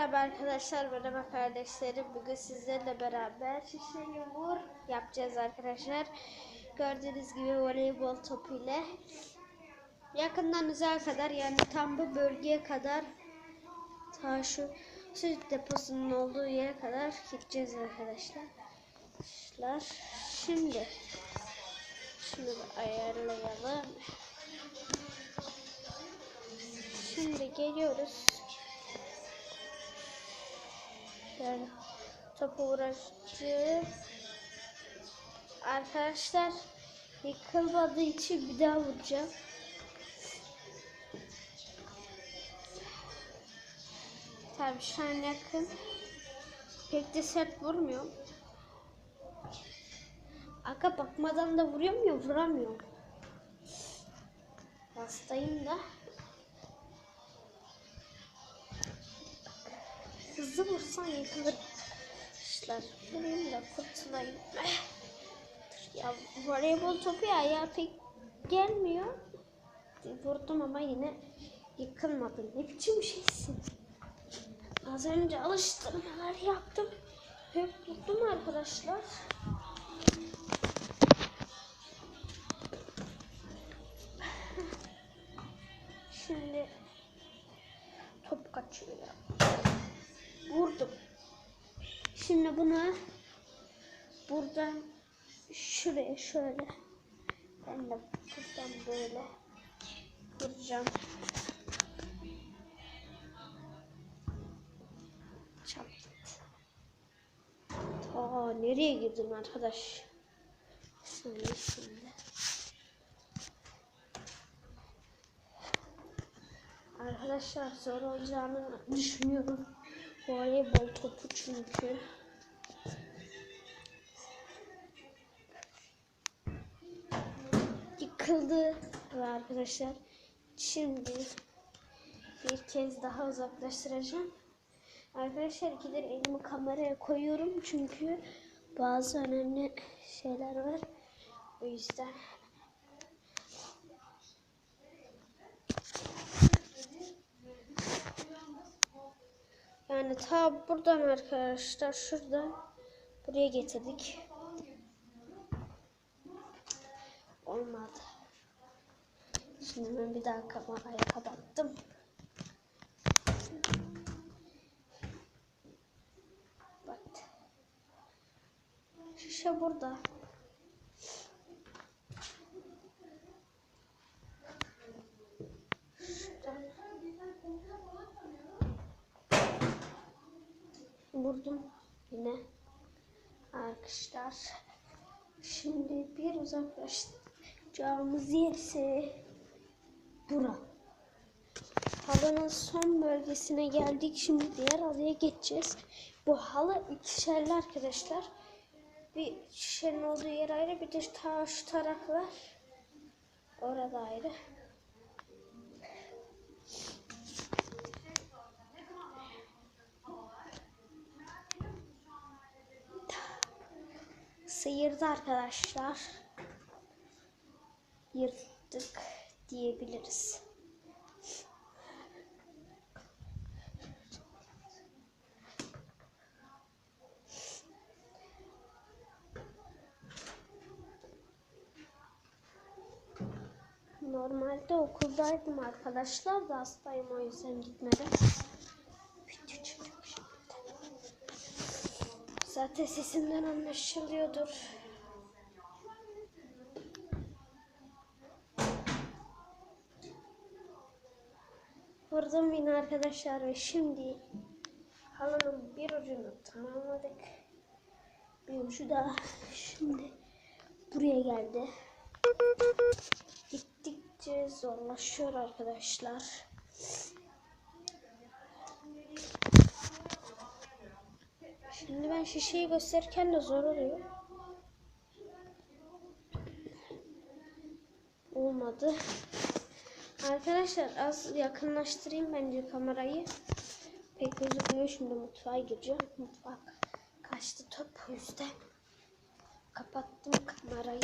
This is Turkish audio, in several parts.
Merhaba arkadaşlar, merhaba kardeşlerim. Bugün sizlerle beraber şişeyi vur yapacağız arkadaşlar. Gördüğünüz gibi voleybol topu ile yakından uzağa kadar yani tam bu bölgeye kadar ta şu süt deposunun olduğu yere kadar gideceğiz arkadaşlar. Şimdi şunu ayarlayalım. Şimdi geliyoruz. Yani topu uğraştı. Arkadaşlar yıkılmadığı için bir daha vuracağım. Tabii şu an yakın. Pek de sert vurmuyor. Aka bakmadan da vuruyorum ya vuramıyorum. Hastayım da. Hızlı vursan yıkılır. Arkadaşlar da kurtulayım. Ya voleybol topu ya, ya pek gelmiyor. Vurdum ama yine yıkılmadım. Ne biçim şeysin. Az önce alıştırmalar yaptım. Hep vurdum arkadaşlar. Şimdi top kaçıyor ya. Vurdum. Şimdi bunu buradan şuraya şöyle ben de buradan böyle vuracağım. Çat. Aa nereye girdin arkadaş? Şimdi şimdi. Arkadaşlar zor olacağını düşünüyorum. Voleybol topu çünkü. Yıkıldı arkadaşlar şimdi bir kez daha uzaklaştıracağım. Arkadaşlar ikidir elimi kameraya koyuyorum çünkü bazı önemli şeyler var. O yüzden Yani ta buradan arkadaşlar şuradan buraya getirdik. Olmadı. Şimdi ben bir daha kamerayı kapattım. Bak. Şişe burada. Vurdum yine arkadaşlar. Şimdi bir uzaklaşacağımız yer ise bura. Halının son bölgesine geldik. Şimdi diğer halıya geçeceğiz. Bu halı ikişerli arkadaşlar. Bir şişenin olduğu yer ayrı bir de ta şu taraf var. Orada ayrı. Sıyırdı arkadaşlar. Yırttık diyebiliriz. Normalde okuldaydım arkadaşlar da hastayım o yüzden gitmedim. Zaten sesimden anlaşılıyordur. Vurdum yine arkadaşlar ve şimdi halının bir ucunu tamamladık. Bir ucu da şimdi buraya geldi. Gittikçe zorlaşıyor arkadaşlar. Ben şişeyi gösterirken de zor oluyor. Olmadı. Arkadaşlar az yakınlaştırayım bence kamerayı. Pek gözükmüyor. Şimdi mutfağa gireceğim. Mutfak kaçtı top o yüzden. Kapattım kamerayı.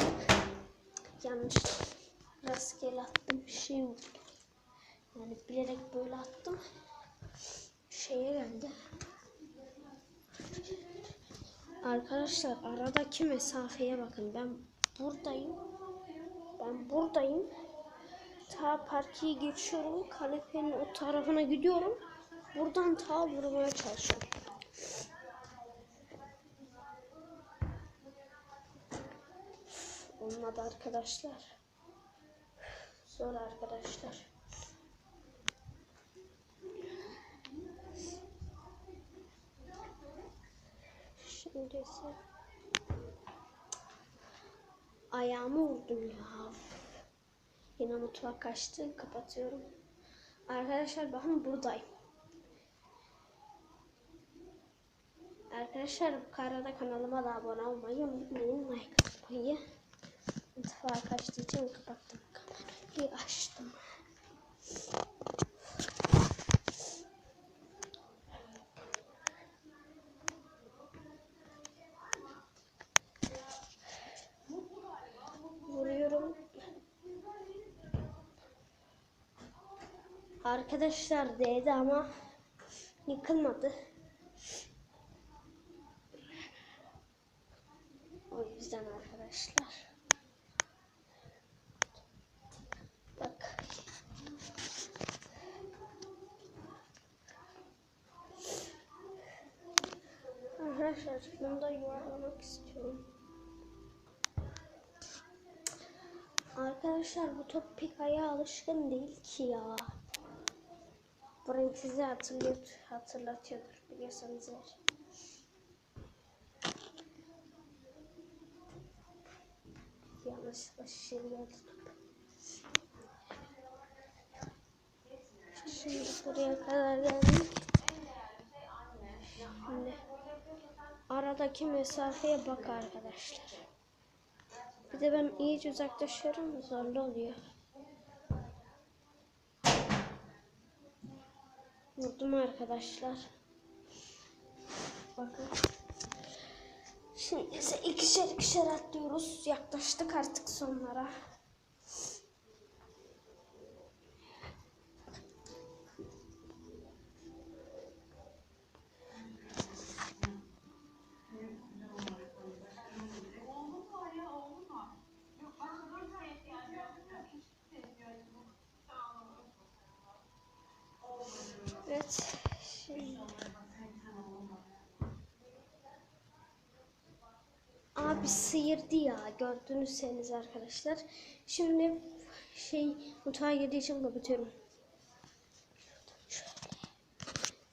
Yanlış rastgele attım. Şimdi yani bilerek böyle attım. şeye geldi. Arkadaşlar aradaki mesafeye bakın. Ben buradayım. Ben buradayım. Ta parkeyi geçiyorum. Kanepenin o tarafına gidiyorum. Buradan ta vurmaya çalışıyorum. Olmadı arkadaşlar. Zor arkadaşlar. İse ayağımı vurdum ya. Yine mutfak kaçtı. Kapatıyorum. Arkadaşlar bakın buradayım. Arkadaşlar bu arada kanalıma da abone olmayı unutmayın. Like atmayı. Mutfağa kaçtığı için kapattım kamerayı. Açtım. Vuruyorum. Arkadaşlar değdi ama yıkılmadı. O yüzden arkadaşlar. Bak. Arkadaşlar bunu da yuvarlamak istiyorum. Arkadaşlar bu top pek ayağa alışkın değil ki ya. Bu renk sizi hatırlıyor, hatırlatıyordur biliyorsanız eğer. Yanlışlıkla şişeri geldi top. Şimdi buraya kadar geldik. Şimdi aradaki mesafeye bak arkadaşlar. Bir de ben iyice uzaklaşıyorum zorlu oluyor. Vurdum arkadaşlar. Bakın. Şimdi ise ikişer ikişer atlıyoruz. Yaklaştık artık sonlara. Evet. Şimdi... Abi sıyırdı ya. Gördünüz arkadaşlar. Şimdi şey mutfağa girdiği için kapatıyorum.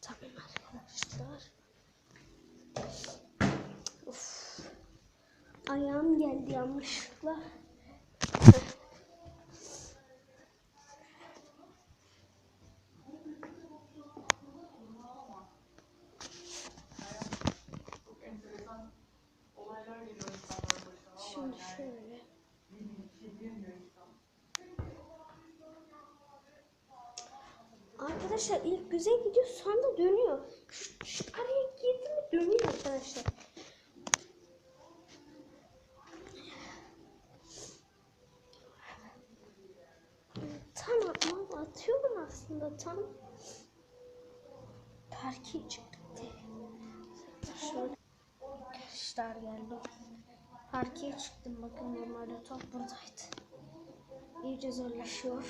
Tamam arkadaşlar. Of. Ayağım geldi yanlışlıkla. Şimdi şöyle. Arkadaşlar ilk güzel gidiyor sonra dönüyor. Şu, şu araya girdi mi dönüyor arkadaşlar. Tamam ama atıyorum aslında tam. Parke çıktık diye. Şöyle. Arkadaşlar geldim. Parkeye çıktım bakın normalde top buradaydı. İyice zorlaşıyor.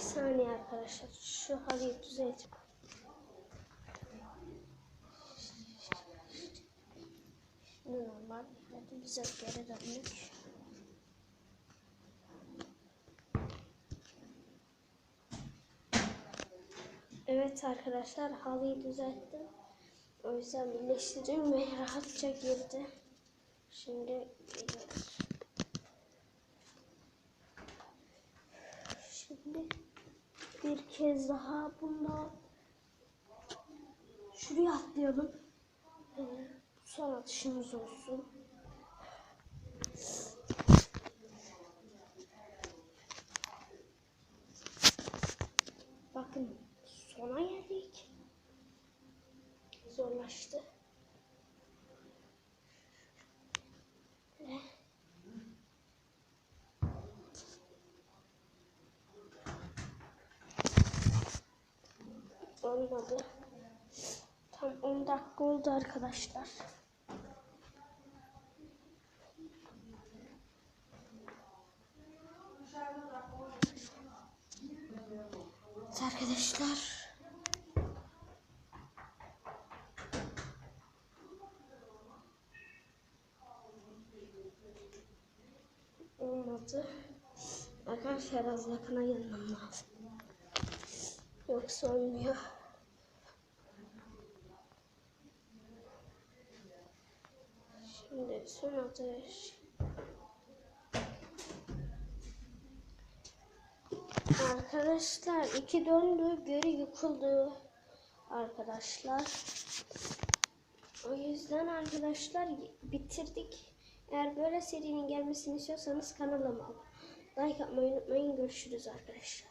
Bir saniye arkadaşlar. Şu halıyı düzelt. Şimdi normal yerimize geri döndük. Evet arkadaşlar halıyı düzelttim. O yüzden birleştirdim ve rahatça girdi. Şimdi gidiyoruz. Şimdi bir kez daha bunda şuraya atlayalım. Ee, son atışımız olsun. Bakın sona geldik. Zorlaştı. Ve olmadı. Tam 10 dakika oldu arkadaşlar. Arkadaşlar. Olmadı. Arkadaşlar az yakına gelmem lazım. Yoksa olmuyor. Şimdi son atış. Arkadaşlar iki döndü, geri yıkıldı. Arkadaşlar. O yüzden arkadaşlar bitirdik. Eğer böyle serinin gelmesini istiyorsanız kanalıma like atmayı unutmayın. Görüşürüz arkadaşlar.